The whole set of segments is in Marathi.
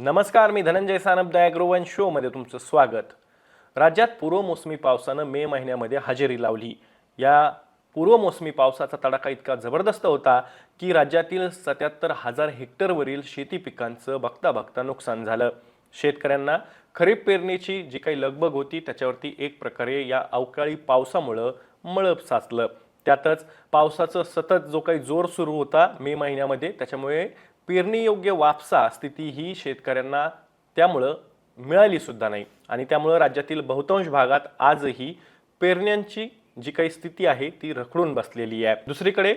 नमस्कार मी धनंजय सानप दयाग्रोवन शोमध्ये तुमचं स्वागत. राज्यात पूर्वमोसमी पावसानं मे महिन्यामध्ये हजेरी लावली. या पूर्वमोसमी पावसाचा तडाखा इतका जबरदस्त होता की राज्यातील सत्याहत्तर हजार हेक्टरवरील शेती पिकांचं बघता बघता नुकसान झालं. शेतकऱ्यांना खरीप पेरणीची जी काही लगबग होती त्याच्यावरती एक प्रकारे या अवकाळी पावसामुळं मळप साचलं. त्यातच पावसाचं सतत जो काही जोर सुरू होता मे महिन्यामध्ये त्याच्यामुळे पेरणीयोग्य वापसा स्थिती ही शेतकऱ्यांना त्यामुळं मिळाली सुद्धा नाही. आणि त्यामुळं राज्यातील बहुतांश भागात आजही पेरण्यांची जी काही स्थिती आहे ती रखडून बसलेली आहे. दुसरीकडे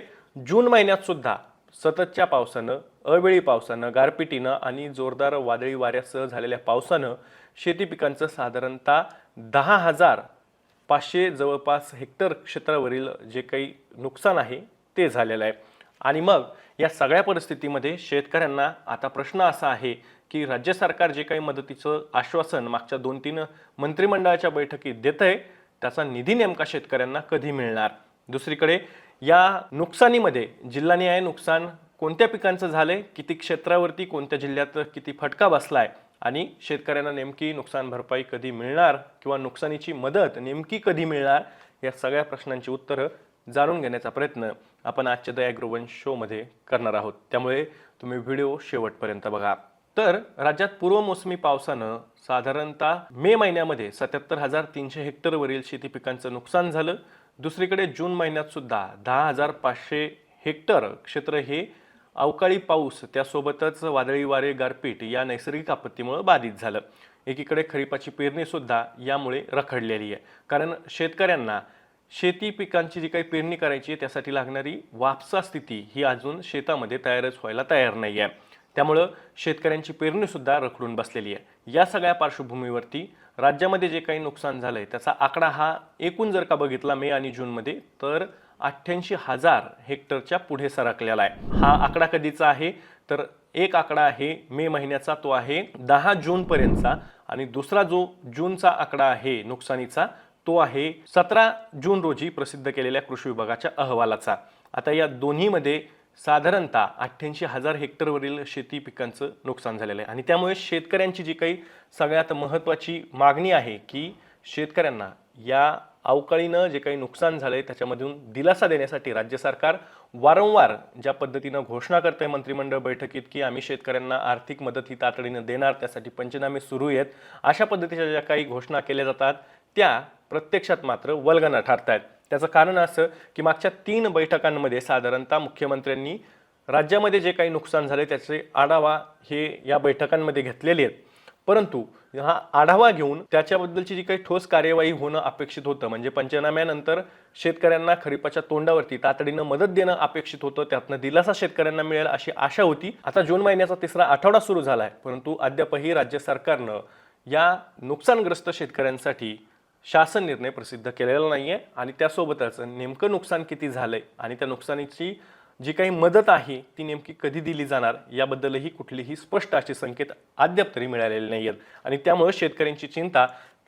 जून महिन्यात सुद्धा सततच्या पावसानं अवेळी पावसानं गारपिटीनं आणि जोरदार वादळी वाऱ्यासह झालेल्या पावसानं शेती पिकांचं साधारणतः दहा हजार पाचशे जवळपास हेक्टर क्षेत्रावरील जे काही नुकसान आहे ते झालेलं आहे. आणि मग या सगळ्या परिस्थितीमध्ये शेतकऱ्यांना आता प्रश्न असा आहे की राज्य सरकार जे काही मदतीचं आश्वासन मागच्या दोन तीन मंत्रिमंडळाच्या बैठकीत देत आहे त्याचा निधी नेमका शेतकऱ्यांना कधी मिळणार? दुसरीकडे या नुकसानीमध्ये जिल्हानिहाय नुकसान कोणत्या पिकांचं झालंय? किती क्षेत्रावरती कोणत्या जिल्ह्यात किती फटका बसलाय? आणि शेतकऱ्यांना नेमकी नुकसान भरपाई कधी मिळणार? किंवा नुकसानीची मदत नेमकी कधी मिळणार? या सगळ्या प्रश्नांची उत्तरं जाणून घेण्याचा प्रयत्न आपण आजच्या दया ग्रोवन शोमध्ये करणार आहोत. त्यामुळे तुम्ही व्हिडिओ शेवटपर्यंत बघा. तर राज्यात पूर्वमोसमी पावसानं साधारणतः मे महिन्यामध्ये सत्याहत्तर हजार तीनशे हेक्टरवरील शेती पिकांचं नुकसान झालं. दुसरीकडे जून महिन्यात सुद्धा दहा हजार पाचशे हेक्टर क्षेत्र हे अवकाळी पाऊस त्यासोबतच वादळी वारे गारपीट या नैसर्गिक आपत्तीमुळे बाधित झालं. एकीकडे खरीपाची पेरणीसुद्धा यामुळे रखडलेली आहे. कारण शेतकऱ्यांना शेती पिकांची जी काही पेरणी करायची आहे त्यासाठी लागणारी वापसा स्थिती ही अजून शेतामध्ये तयारच व्हायला तयार नाही आहे. त्यामुळं शेतकऱ्यांची पेरणीसुद्धा रखडून बसलेली आहे. या सगळ्या पार्श्वभूमीवरती राज्यामध्ये जे काही नुकसान झालं आहे त्याचा आकडा हा एकूण जर का बघितला मे आणि जूनमध्ये तर अठ्ठ्याऐंशी हजार हेक्टरच्या पुढे सरकलेला आहे. हा आकडा कधीचा आहे? तर एक आकडा आहे मे महिन्याचा तो आहे दहा जूनपर्यंतचा आणि दुसरा जो जूनचा आकडा आहे नुकसानीचा तो आहे सतरा जून रोजी प्रसिद्ध केलेल्या कृषी विभागाच्या अहवालाचा. आता या दोन्हीमध्ये साधारणतः अठ्ठ्याऐंशी हजार हेक्टरवरील शेती पिकांचं नुकसान झालेलं आहे. आणि त्यामुळे शेतकऱ्यांची जी काही सगळ्यात महत्त्वाची मागणी आहे की शेतकऱ्यांना या अवकाळीनं जे काही नुकसान झालं आहे त्याच्यामधून दिलासा देण्यासाठी राज्य सरकार वारंवार ज्या पद्धतीनं घोषणा करतंय मंत्रिमंडळ बैठकीत की आम्ही शेतकऱ्यांना आर्थिक मदत ही तातडीनं देणार त्यासाठी पंचनामे सुरू आहेत अशा पद्धतीच्या ज्या काही घोषणा केल्या जातात त्या प्रत्यक्षात मात्र वल्गना ठरत आहेत त्याचं कारण असं की मागच्या तीन बैठकांमध्ये साधारणतः मुख्यमंत्र्यांनी राज्यामध्ये जे काही नुकसान झाले त्याचे आढावा हे या बैठकांमध्ये घेतलेले आहेत. परंतु हा आढावा घेऊन त्याच्याबद्दलची जी काही ठोस कार्यवाही होणं अपेक्षित होतं म्हणजे पंचनाम्यानंतर शेतकऱ्यांना खरीपाच्या तोंडावरती तातडीनं मदत देणं अपेक्षित होतं त्यातनं दिलासा शेतकऱ्यांना मिळेल अशी आशा होती. आता जून महिन्याचा तिसरा आठवडा सुरू झाला आहे परंतु अद्यापही राज्य सरकारनं या नुकसानग्रस्त शेतकऱ्यांसाठी शासन निर्णय प्रसिद्ध केलेला नाही आहे आणि त्यासोबतच नेमकं नुकसान किती झालं आहे आणि त्या नुकसानीची जी काही मदत आहे ती नेमकी कधी दिली जाणार याबद्दलही कुठलीही स्पष्ट असे संकेत अद्याप तरी मिळालेले नाही आहेत आणि त्यामुळे शेतकऱ्यांची चिंता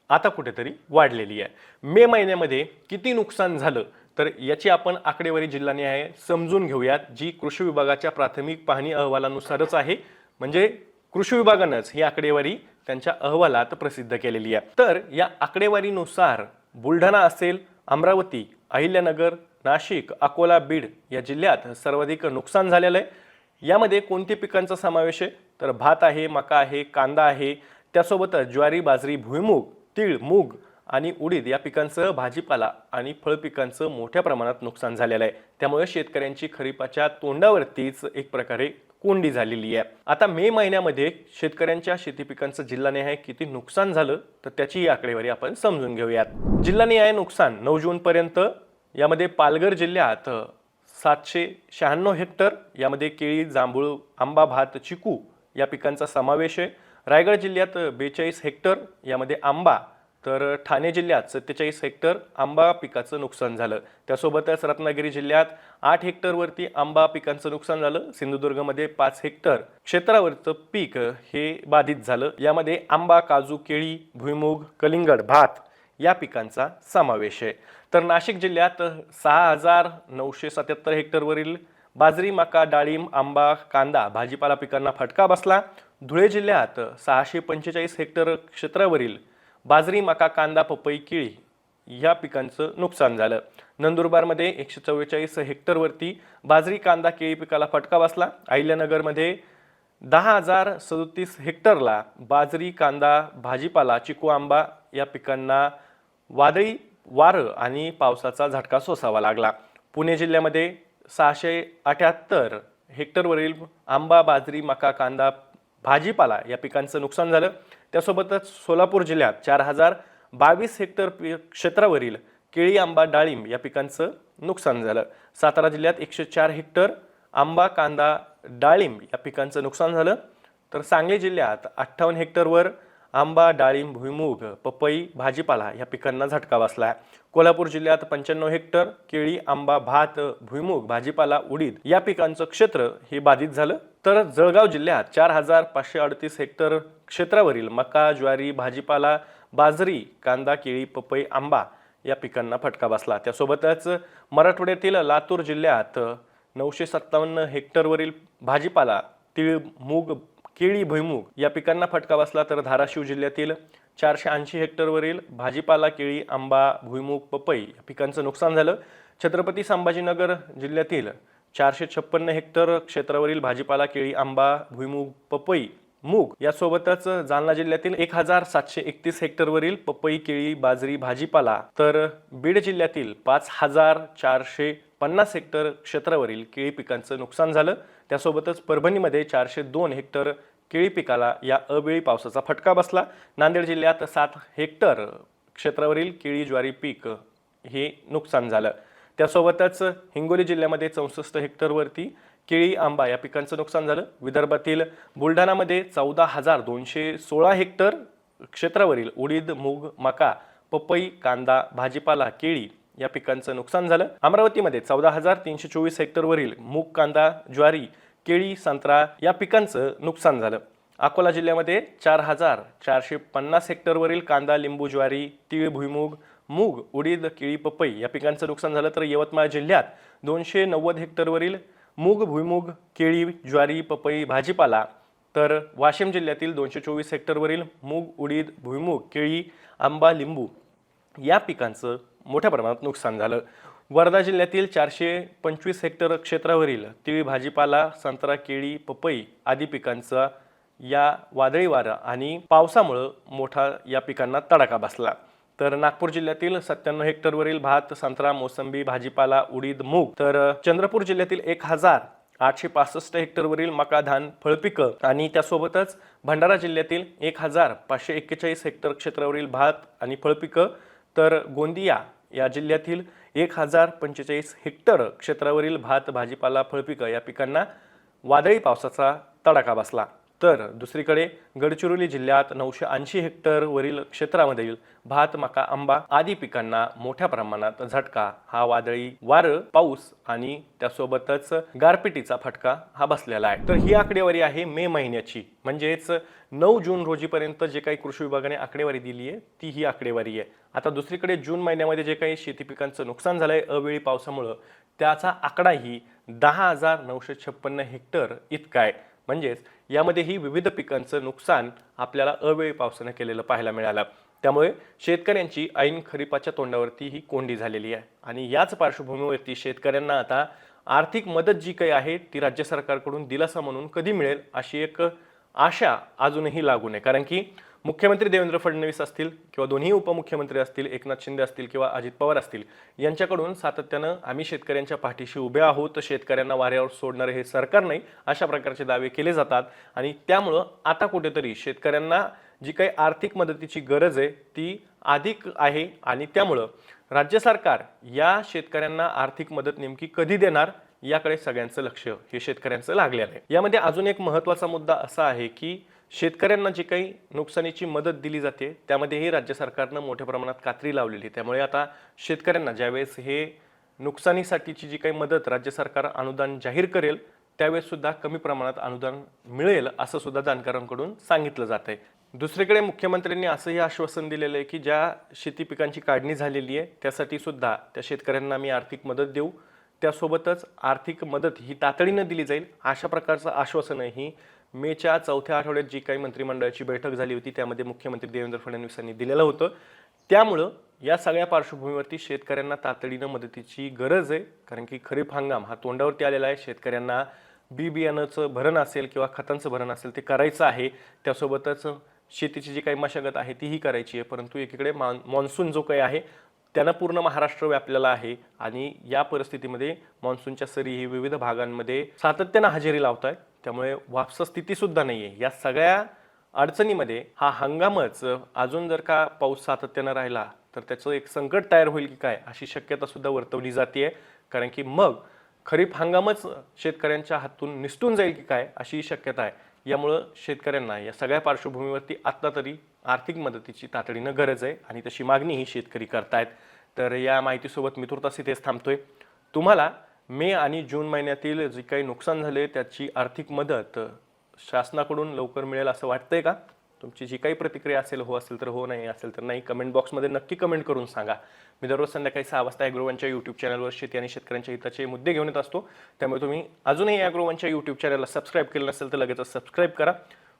आता कुठेतरी वाढलेली आहे. मे महिन्यामध्ये किती नुकसान झालं तर याची आपण आकडेवारी जिल्हानिहाय समजून घेऊयात जी कृषी विभागाच्या प्राथमिक पाहणी अहवालानुसारच आहे. म्हणजे कृषी विभागानंच ही आकडेवारी त्यांच्या अहवालात प्रसिद्ध केलेली आहे. तर या आकडेवारीनुसार बुलढाणा असेल अमरावती अहिल्यानगर नाशिक अकोला बीड या जिल्ह्यात सर्वाधिक नुकसान झालेलं आहे. यामध्ये कोणत्या पिकांचा समावेश आहे? तर भात आहे मका आहे कांदा आहे. त्यासोबतच ज्वारी बाजरी भुईमूग तीळ मूग आणि उडीद या पिकांसह भाजीपाला आणि फळ पिकांचं मोठ्या प्रमाणात नुकसान झालेलं आहे. त्यामुळे शेतकऱ्यांची खरीपाच्या तोंडावरतीच एक प्रकारे कोंडी झालेली आहे. आता मे महिन्यामध्ये शेतकऱ्यांच्या शेती पिकांचं जिल्हानिहाय किती नुकसान झालं तर त्याची ही आकडेवारी आपण समजून घेऊयात. जिल्हानिहाय नुकसान नऊ जूनपर्यंत यामध्ये पालघर जिल्ह्यात सातशे शहाण्णव हेक्टर यामध्ये केळी जांभूळ आंबा भात चिकू या पिकांचा समावेश आहे. रायगड जिल्ह्यात बेचाळीस हेक्टर यामध्ये आंबा तर ठाणे जिल्ह्यात सत्तेचाळीस हेक्टर आंबा पिकाचं नुकसान झालं. त्यासोबतच रत्नागिरी जिल्ह्यात आठ हेक्टरवरती आंबा पिकांचं नुकसान झालं. सिंधुदुर्गमध्ये पाच हेक्टर क्षेत्रावरचं पीक हे बाधित झालं. यामध्ये आंबा काजू केळी भुईमूग कलिंगड भात या पिकांचा समावेश आहे. तर नाशिक जिल्ह्यात सहा हजार नऊशे सत्याहत्तर हेक्टरवरील बाजरी मका डाळिंब आंबा कांदा भाजीपाला पिकांना फटका बसला. धुळे जिल्ह्यात सहाशे पंचेचाळीस हेक्टर क्षेत्रावरील बाजरी मका कांदा पपई केळी या पिकांचं नुकसान झालं. नंदुरबारमध्ये एकशे चव्वेचाळीस हेक्टरवरती बाजरी कांदा केळी पिकाला फटका बसला. अहिल्यानगरमध्ये दहा हजार सदोतीस हेक्टरला बाजरी कांदा भाजीपाला चिकू आंबा या पिकांना वादळी वारं आणि पावसाचा झटका सोसावा लागला. पुणे जिल्ह्यामध्ये सहाशे अठ्याहत्तर हेक्टरवरील आंबा बाजरी मका कांदा भाजीपाला या पिकांचं नुकसान झालं. त्यासोबतच सोलापूर जिल्ह्यात चार हजार बावीस हेक्टर पि- क्षेत्रावरील केळी आंबा डाळिंब या पिकांचं नुकसान झालं. सातारा जिल्ह्यात एकशे चार हेक्टर आंबा कांदा डाळिंब या पिकांचं नुकसान झालं. तर सांगली जिल्ह्यात अठ्ठावन्न हेक्टरवर आंबा डाळिंब भुईमूग पपई भाजीपाला या पिकांना झटका बसला आहे कोल्हापूर जिल्ह्यात पंच्याण्णव हेक्टर केळी आंबा भात भुईमूग भाजीपाला उडीद या पिकांचं क्षेत्र हे बाधित झालं. तर जळगाव जिल्ह्यात चार हजार पाचशे अडतीस हेक्टर क्षेत्रावरील मका ज्वारी भाजीपाला बाजरी कांदा केळी पपई आंबा या पिकांना फटका बसला. त्यासोबतच मराठवाड्यातील लातूर जिल्ह्यात नऊशे सत्तावन्न हेक्टरवरील भाजीपाला तीळ मूग केळी भुईमूग या पिकांना फटका बसला तर धाराशिव जिल्ह्यातील चारशे ऐंशी हेक्टरवरील भाजीपाला केळी आंबा भुईमूग पपई या पिकांचं नुकसान झालं. छत्रपती संभाजीनगर जिल्ह्यातील चारशे छप्पन्न हेक्टर क्षेत्रावरील भाजीपाला केळी आंबा भुईमूग पपई मूग यासोबतच जालना जिल्ह्यातील एक हजार सातशे एकतीस हेक्टरवरील पपई केळी बाजरी भाजीपाला तर बीड जिल्ह्यातील पाच हजार चारशे पन्नास हेक्टर क्षेत्रावरील केळी पिकांचं नुकसान झालं. त्यासोबतच परभणीमध्ये चारशे दोन हेक्टर केळी पिकाला या अवेळी पावसाचा फटका बसला. नांदेड जिल्ह्यात सात हेक्टर क्षेत्रावरील केळी ज्वारी पीक हे नुकसान झालं. त्यासोबतच हिंगोली जिल्ह्यामध्ये चौसष्ट हेक्टरवरती केळी आंबा या पिकांचं नुकसान झालं. विदर्भातील बुलढाणामध्ये चौदा हजार दोनशे सोळा हेक्टर क्षेत्रावरील उडीद मूग मका पपई कांदा भाजीपाला केळी या पिकांचं नुकसान झालं. अमरावतीमध्ये चौदा हजार तीनशे चोवीस हेक्टरवरील मूग कांदा ज्वारी केळी संत्रा या पिकांचं नुकसान झालं. अकोला जिल्ह्यामध्ये चार हजार चारशे पन्नास हेक्टरवरील कांदा लिंबू ज्वारी तीळ भुईमूग मूग उडीद केळी पपई या पिकांचं नुकसान झालं. तर यवतमाळ जिल्ह्यात दोनशे नव्वद हेक्टरवरील मूग भुईमूग केळी ज्वारी पपई भाजीपाला तर वाशिम जिल्ह्यातील दोनशे चोवीस हेक्टरवरील मूग उडीद भुईमूग केळी आंबा लिंबू या पिकांचं मोठ्या प्रमाणात नुकसान झालं. वर्धा जिल्ह्यातील चारशे पंचवीस हेक्टर क्षेत्रावरील तिळी भाजीपाला संत्रा केळी पपई आदी पिकांचा या वादळी वारा आणि पावसामुळं मोठा या पिकांना तडाखा बसला. तर नागपूर जिल्ह्यातील सत्त्याण्णव हेक्टरवरील भात संत्रा मोसंबी भाजीपाला उडीद मूग तर चंद्रपूर जिल्ह्यातील एक हजार आठशे पासष्ट हेक्टरवरील मका धान फळपिकं आणि त्यासोबतच भंडारा जिल्ह्यातील एक हजार पाचशे एक्केचाळीस हेक्टर क्षेत्रावरील भात आणि फळपिकं तर गोंदिया या जिल्ह्यातील एक हजार पंचेचाळीस हेक्टर क्षेत्रावरील भात भाजीपाला फळपिकं या पिकांना वादळी पावसाचा तडाखा बसला. तर दुसरीकडे गडचिरोली जिल्ह्यात नऊशे ऐंशी हेक्टरवरील क्षेत्रामधील भात मका आंबा आदी पिकांना मोठ्या प्रमाणात झटका. हा वादळी वारं पाऊस आणि त्यासोबतच गारपिटीचा फटका हा बसलेला आहे. तर ही आकडेवारी आहे मे महिन्याची. म्हणजेच नऊ जून रोजीपर्यंत जे काही कृषी विभागाने आकडेवारी दिली आहे ती ही आकडेवारी आहे. आता दुसरीकडे जून महिन्यामध्ये जे काही शेती पिकांचं नुकसान झालंय अवेळी पावसामुळं त्याचा आकडाही दहा हजार नऊशे छप्पन्न हेक्टर इतका आहे. म्हणजेच यामध्येही विविध पिकांचं नुकसान आपल्याला अवेळी पावसानं केलेलं पाहायला मिळालं. त्यामुळे शेतकऱ्यांची ऐन खरीपाच्या तोंडावरती ही कोंडी झालेली आहे. आणि याच पार्श्वभूमीवरती शेतकऱ्यांना आता आर्थिक मदत जी काही आहे ती राज्य सरकारकडून दिलासा म्हणून कधी मिळेल अशी एक आशा अजूनही लागू नये. कारण की मुख्यमंत्री देवेंद्र फडणवीस असतील किंवा दोन्ही उपमुख्यमंत्री असतील एकनाथ शिंदे असतील किंवा अजित पवार असतील यांच्याकडून सातत्यानं आम्ही शेतकऱ्यांच्या पाठीशी उभे आहोत शेतकऱ्यांना वाऱ्यावर सोडणारे हे सरकार नाही अशा प्रकारचे दावे केले जातात. आणि त्यामुळं आता कुठेतरी शेतकऱ्यांना जी काही आर्थिक मदतीची गरज आहे ती अधिक आहे. आणि त्यामुळं राज्य सरकार या शेतकऱ्यांना आर्थिक मदत नेमकी कधी देणार याकडे सगळ्यांचं लक्ष हे शेतकऱ्यांचं लागलेलं आहे. यामध्ये अजून एक महत्त्वाचा मुद्दा असा आहे की शेतकऱ्यांना जी काही नुकसानीची मदत दिली जाते त्यामध्येही राज्य सरकारनं मोठ्या प्रमाणात कात्री लावलेली आहे. त्यामुळे आता शेतकऱ्यांना ज्यावेळेस हे नुकसानीसाठीची जी काही मदत राज्य सरकार अनुदान जाहीर करेल त्यावेळेससुद्धा कमी प्रमाणात अनुदान मिळेल असं सुद्धा जाणकारांकडून सांगितलं जात आहे दुसरीकडे मुख्यमंत्र्यांनी असंही आश्वासन दिलेलं आहे की ज्या शेती पिकांची काढणी झालेली आहे त्यासाठी सुद्धा त्या शेतकऱ्यांना मी आर्थिक मदत देऊ त्यासोबतच आर्थिक मदत ही तातडीनं दिली जाईल अशा प्रकारचं आश्वासनही मेच्या चौथ्या आठवड्यात जी काही मंत्रिमंडळाची बैठक झाली होती त्यामध्ये मुख्यमंत्री देवेंद्र फडणवीसांनी दिलेलं होतं. त्यामुळं या सगळ्या पार्श्वभूमीवरती शेतकऱ्यांना तातडीनं मदतीची गरज आहे. कारण की खरीप हंगाम हा तोंडावरती आलेला आहे. शेतकऱ्यांना बी बियाणंचं भरण असेल किंवा खतांचं भरण असेल ते करायचं आहे. त्यासोबतच शेतीची जी काही मशागत आहे तीही करायची आहे. परंतु एकीकडे मान मॉन्सून जो काही आहे त्यानं पूर्ण महाराष्ट्र व्यापलेला आहे आणि या परिस्थितीमध्ये मान्सूनच्या सरी ही विविध भागांमध्ये सातत्यानं हजेरी लावत आहेत त्यामुळे वापस स्थितीसुद्धा नाही आहे या सगळ्या अडचणीमध्ये हा हंगामच अजून जर का पाऊस सातत्यानं राहिला तर त्याचं एक संकट तयार होईल की काय अशी शक्यता सुद्धा वर्तवली जाते कारण की मग खरीप हंगामच शेतकऱ्यांच्या हातून निसटून जाईल की काय अशी शक्यता आहे. यामुळं शेतकऱ्यांना या सगळ्या पार्श्वभूमीवरती आत्ता तरी आर्थिक मदतीची तातडीनं गरज आहे आणि तशी मागणी ही शेतकरी करतायत. तर या माहितीसोबत मी तुर्तास इथेच थांबतोय. तुम्हाला मे आणि जून महिन्यातील जे काही नुकसान झाले त्याची आर्थिक मदत शासनाकडून लवकर मिळेल असं वाटतंय का? तुमची जी काही प्रतिक्रिया असेल हो असेल तर हो नाही असेल तर नाही कमेंट बॉक्समध्ये नक्की कमेंट करून सांगा. मी दररोज संध्याकाळी सहा वाजता ॲग्रोवनच्या यूट्यूब चॅनलवर शेती आणि शेतकऱ्यांच्या हिताचे मुद्दे घेऊन येत असतो. त्यामुळे तुम्ही अजूनही ॲग्रोवनच्या यूट्यूब चॅनलला सबस्क्राईब केलं नसेल तर लगेच सबस्क्राईब करा.